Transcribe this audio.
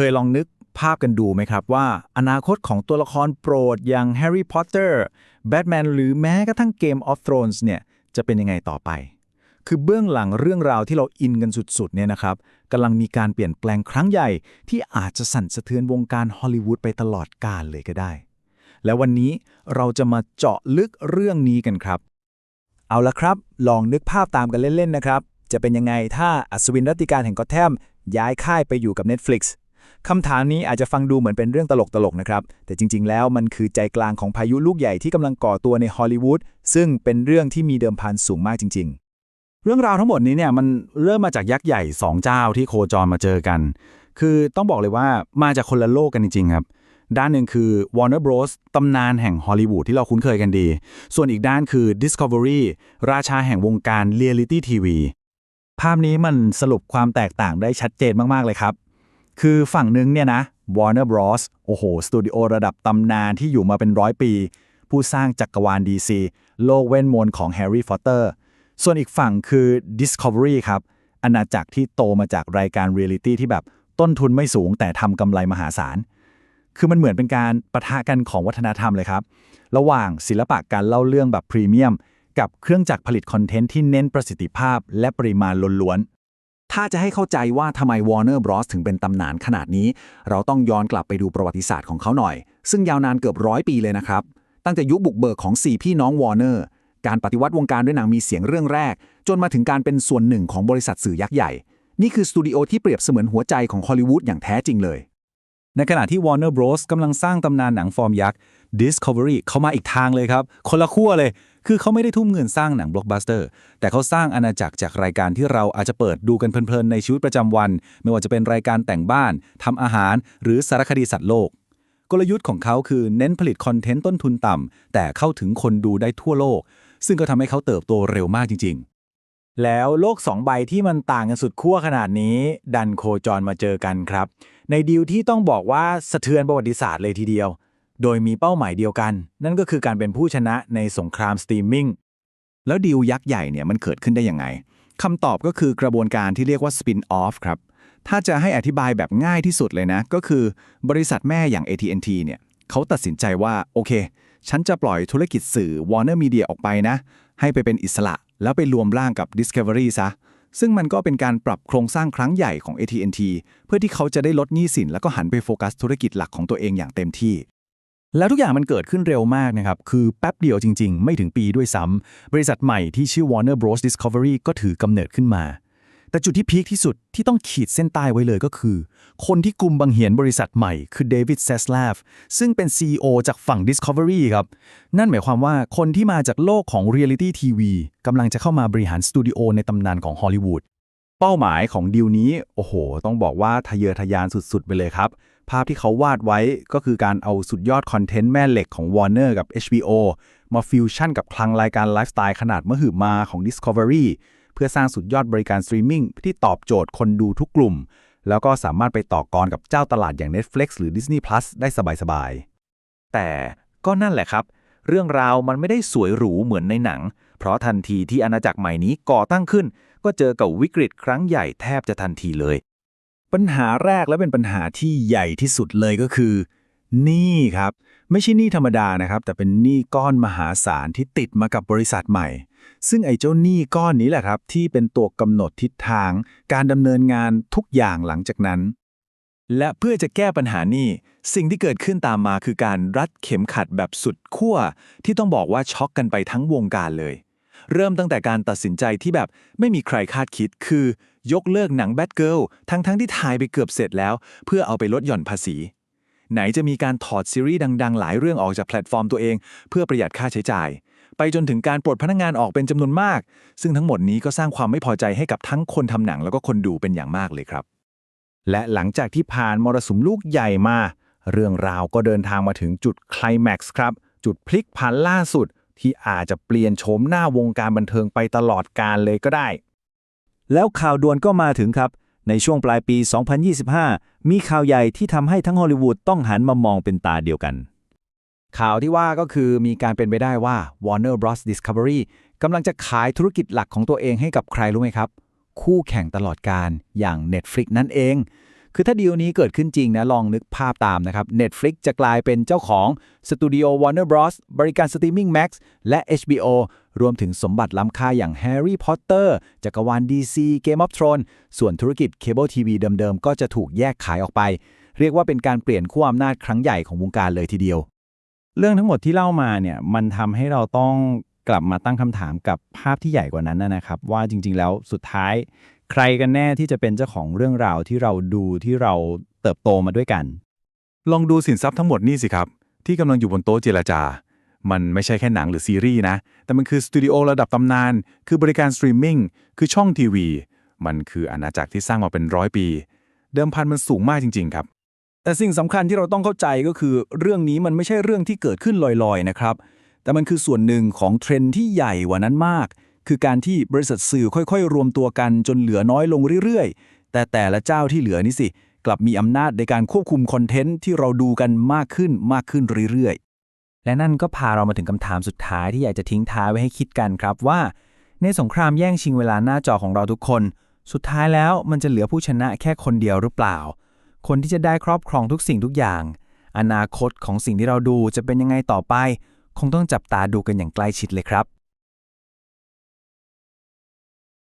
เคยลองนึกภาพกันดูไหมครับว่า อนาคตของตัวละครโปรดอย่างแฮร์รี่พอตเตอร์แบทแมนหรือแม้กระทั่งเกมออฟ Thrones เนี่ยจะเป็นยังไงต่อไป คือเบื้องหลังเรื่องราวที่เราอินกันสุดๆเนี่ยนะครับกำลังมีการเปลี่ยนแปลงครั้งใหญ่ ที่อาจจะสั่นสะเทือนวงการฮอลลีวูดไปตลอดกาลเลยก็ได้ และวันนี้เราจะมาเจาะลึกเรื่องนี้กันครับ เอาละครับ ลองนึกภาพตามกันเล่นๆนะครับ จะเป็นยังไงถ้าอัศวินรัติการแห่งกอตแทมย้ายค่ายไปอยู่กับ Netflix คำถามนี้อาจจะฟังดูเหมือนเป็นเรื่องตลกๆนะครับ แต่จริง ๆ แล้วมันคือใจกลางของพายุลูกใหญ่ที่กำลังก่อตัวในฮอลลีวูดซึ่งเป็นเรื่องที่มีเดิมพันสูงมากจริง ๆเรื่องราวทั้งหมดนี้เนี่ยมันเริ่มมาจากยักษ์ใหญ่ 2 เจ้าที่โคจรมาเจอกัน คือต้องบอกเลยว่ามาจากคนละโลกกันจริงๆครับ ด้านหนึ่งคือ Warner Bros ตำนานแห่งฮอลลีวูดที่เราคุ้นเคยกันดี ส่วนอีกด้านคือ Discovery ราชาแห่งวงการเรียลิตี้ทีวี ภาพนี้มันสรุปความแตกต่างได้ชัดเจนมากๆเลยครับ คือฝั่งหนึ่งเนี่ยนะ Warner Bros โอ้โห สตูดิโอระดับตำนานที่อยู่มาเป็นร้อยปี ผู้สร้างจักรวาล DC โลกเว้นมนของ Harry Potter ส่วนอีกฝั่งคือ Discovery ครับ อาณาจักรที่โตมาจากรายการเรียลิตี้ที่แบบต้นทุนไม่สูงแต่ทำกำไรมหาศาล คือมันเหมือนเป็นการประทะกันของวัฒนธรรมเลยครับ ระหว่างศิลปะการเล่าเรื่องแบบพรีเมียม กับเครื่องจักรผลิตคอนเทนต์ที่เน้นประสิทธิภาพและปริมาณล้วน ถ้าจะให้เข้าใจว่าทำไม Warner Bros ถึงเป็นตำนานขนาดนี้ เราต้องย้อนกลับไปดูประวัติศาสตร์ของเขาหน่อย ซึ่งยาวนานเกือบร้อยปีเลยนะครับ ตั้งแต่ยุคบุกเบิกของ 4 พี่น้อง Warner การปฏิวัติวงการด้วยหนังมีเสียงเรื่องแรก จนมาถึงการเป็นส่วนหนึ่งของบริษัทสื่อยักษ์ใหญ่ นี่คือสตูดิโอที่เปรียบเสมือนหัวใจของฮอลลีวูดอย่างแท้จริงเลย ในขณะที่ Warner Bros กำลังสร้างตำนานหนังฟอร์มยักษ์ Discovery เขามาอีกทางเลยครับ คนละขั้วเลย คือเขาไม่ได้ทุ่มเงินสร้างหนังบล็อกบัสเตอร์ แต่เขาสร้างอาณาจักรจากรายการที่เราอาจจะเปิดดูกันเพลินๆในชีวิตประจำวัน ไม่ว่าจะเป็นรายการแต่งบ้านทำอาหาร หรือสารคดีสัตว์โลก กลยุทธ์ของเขาคือเน้นผลิตคอนเทนต์ต้นทุนต่ำแต่เข้าถึงคนดูได้ทั่วโลก ซึ่งก็ทำให้เขาเติบโตเร็วมากจริง ๆแล้วโลกสองใบที่มันต่างกันสุดขั้วขนาดนี้ ดันโคจรมาเจอกันครับ ในดีลที่ต้องบอกว่าสะเทือนประวัติศาสตร์เลยทีเดียว โดยมีเป้าหมายเดียวกัน นั่นก็คือการเป็นผู้ชนะในสงครามสตรีมมิ่งแล้วดีลยักษ์ใหญ่เนี่ยมันเกิดขึ้นได้ยังไงคำตอบก็คือกระบวนการที่เรียกว่า spin off ครับถ้าจะให้อธิบายแบบง่ายที่สุดเลยนะ ก็คือบริษัทแม่อย่าง AT&T เนี่ยเขาตัดสินใจว่า โอเค ฉันจะปล่อยธุรกิจสื่อ Warner Media ออกไปนะ ให้ไปเป็นอิสระ แล้วไปรวมร่างกับ Discovery ซะ ซึ่งมันก็เป็นการปรับโครงสร้างครั้งใหญ่ของ AT&T เพื่อที่เขาจะได้ลดหนี้สิน แล้วก็หันไปโฟกัสธุรกิจหลักของตัวเองอย่างเต็มที่ แล้วทุกอย่างมันเกิดขึ้นเร็วมากนะครับ คือแป๊บเดียวจริง ๆ ไม่ถึงปีด้วยซ้ำ บริษัทใหม่ที่ชื่อ Warner Bros Discovery ก็ถือกำเนิดขึ้นมา แต่จุดที่พีคที่สุดที่ต้องขีดเส้นใต้ไว้เลยก็คือ คนที่กลุ่มบังเหียนบริษัทใหม่คือเดวิดเซสลาฟซึ่งเป็น CEO จากฝั่ง Discovery ครับ นั่นหมายความว่าคนที่มาจากโลกของ Reality TV กำลังจะเข้ามาบริหารสตูดิโอในตำนานของฮอลลีวูดเป้าหมายของดีลนี้ โอ้โห ต้องบอกว่าทะเยอทะยานสุดๆ ไปเลยครับ ภาพที่เขาวาดไว้ก็คือการเอาสุดยอดคอนเทนต์แม่เหล็กของ Warner กับ HBO มาฟิวชั่นกับคลังรายการไลฟ์สไตล์ขนาดมหึมาของ Discovery เพื่อสร้างสุดยอดบริการสตรีมมิ่งที่ตอบโจทย์คนดูทุกกลุ่ม แล้วก็สามารถไปต่อกรกับเจ้าตลาดอย่าง Netflix หรือ Disney Plus ได้สบายๆ แต่ก็นั่นแหละครับ เรื่องราวมันไม่ได้สวยหรูเหมือนในหนัง เพราะทันทีที่อาณาจักรใหม่นี้ก่อตั้งขึ้น ก็เจอกับวิกฤตครั้งใหญ่แทบจะทันทีเลย ปัญหาแรกและเป็นปัญหาที่ใหญ่ที่สุดเลยก็คือหนี้ครับ ไม่ใช่หนี้ธรรมดานะครับ แต่เป็นหนี้ก้อนมหาศาลที่ติดมากับบริษัทใหม่ ซึ่งไอ้เจ้าหนี้ก้อนนี้แหละครับ ที่เป็นตัวกำหนดทิศทาง การดำเนินงานทุกอย่างหลังจากนั้น และเพื่อจะแก้ปัญหานี้ สิ่งที่เกิดขึ้นตามมาคือการรัดเข็มขัดแบบสุดขั้วที่ต้องบอกว่าช็อกกันไปทั้งวงการเลย เริ่มตั้งแต่การตัดสินใจที่แบบไม่มีใครคาดคิดคือ ยกเลิกหนังแบทเกิลทั้งๆที่ถ่ายไปเกือบเสร็จแล้ว เพื่อเอาไปลดหย่อนภาษี ไหนจะมีการถอดซีรีส์ดัง ๆ หลายเรื่องออกจากแพลตฟอร์มตัวเอง เพื่อประหยัดค่าใช้จ่าย ไปจนถึงการปลดพนักงานออกเป็นจำนวนมาก ซึ่งทั้งหมดนี้ก็สร้างความไม่พอใจให้กับทั้งคนทำหนังแล้วก็คนดูเป็นอย่างมากเลยครับ และหลังจากที่ผ่านมรสุมลูกใหญ่มา เรื่องราวก็เดินทางมาถึงจุดคลแม็กซ์ครับ จุดพลิกผันล่าสุดที่อาจจะเปลี่ยนโฉมหน้าวงการบันเทิงไปตลอดกาลเลยก็ได้ แล้วข่าวด่วนก็มาถึงครับ ในช่วงปลายปี 2025 มีข่าวใหญ่ที่ทำให้ทั้งฮอลลีวูดต้องหันมามองเป็นตาเดียวกัน ข่าวที่ว่าก็คือมีการเป็นไปได้ว่า Warner Bros Discovery กำลังจะขายธุรกิจหลักของตัวเองให้กับใครรู้ไหมครับ คู่แข่งตลอดการอย่าง Netflix นั่นเอง คือถ้าดีลนี้เกิดขึ้นจริงนะ ลองนึกภาพตามนะครับ Netflix จะกลายเป็นเจ้าของสตูดิโอ Warner Bros บริการสตรีมมิ่ง Max และ HBO รวมถึงสมบัติล้ำค่าอย่าง Harry Potter จักรวาล DC Game of Thrones ส่วนธุรกิจเคเบิลทีวีเดิมๆ ก็จะถูกแยกขายออกไป เรียกว่าเป็นการเปลี่ยนขั้วอำนาจครั้งใหญ่ของวงการเลยทีเดียว เรื่องทั้งหมดที่เล่ามาเนี่ยมันทำให้เราต้องกลับมาตั้งคำถามกับภาพที่ใหญ่กว่านั้นนะนะครับ ว่าจริง ๆ แล้วสุดท้าย ใครกันแน่ที่จะเป็นเจ้าของเรื่องราวที่เราดูที่เราเติบโตมาด้วยกัน ลองดูสินทรัพย์ทั้งหมดนี่สิครับ ที่กำลังอยู่บนโต๊ะเจรจา มันไม่ใช่แค่หนังหรือซีรีส์นะ แต่มันคือสตูดิโอระดับตำนาน คือบริการสตรีมมิ่งคือช่องทีวี มันคืออาณาจักรที่สร้างมาเป็นร้อยปี เดิมพันมันสูงมากจริง ๆ ครับ แต่สิ่งสำคัญที่เราต้องเข้าใจก็คือ เรื่องนี้มันไม่ใช่เรื่องที่เกิดขึ้นลอยๆนะครับ แต่มันคือส่วนหนึ่งของเทรนด์ที่ใหญ่กว่านั้นมาก คือการที่บริษัทสื่อค่อยๆ รวมตัวกันจนเหลือน้อยลงเรื่อยๆ แต่แต่ละเจ้าที่เหลือนี่สิ กลับมีอำนาจในการควบคุมคอนเทนต์ที่เราดูกันมากขึ้นมากขึ้นเรื่อยๆ และนั่นก็พาเรามาถึงคำถามสุดท้ายที่อยากจะทิ้งท้ายไว้ให้คิดกันครับว่า ในสงครามแย่งชิงเวลาหน้าจอของเราทุกคน สุดท้ายแล้วมันจะเหลือผู้ชนะแค่คนเดียวหรือเปล่า คนที่จะได้ครอบครองทุกสิ่งทุกอย่าง อนาคตของสิ่งที่เราดูจะเป็นยังไงต่อไป คงต้องจับตาดูกันอย่างใกล้ชิดเลยครับ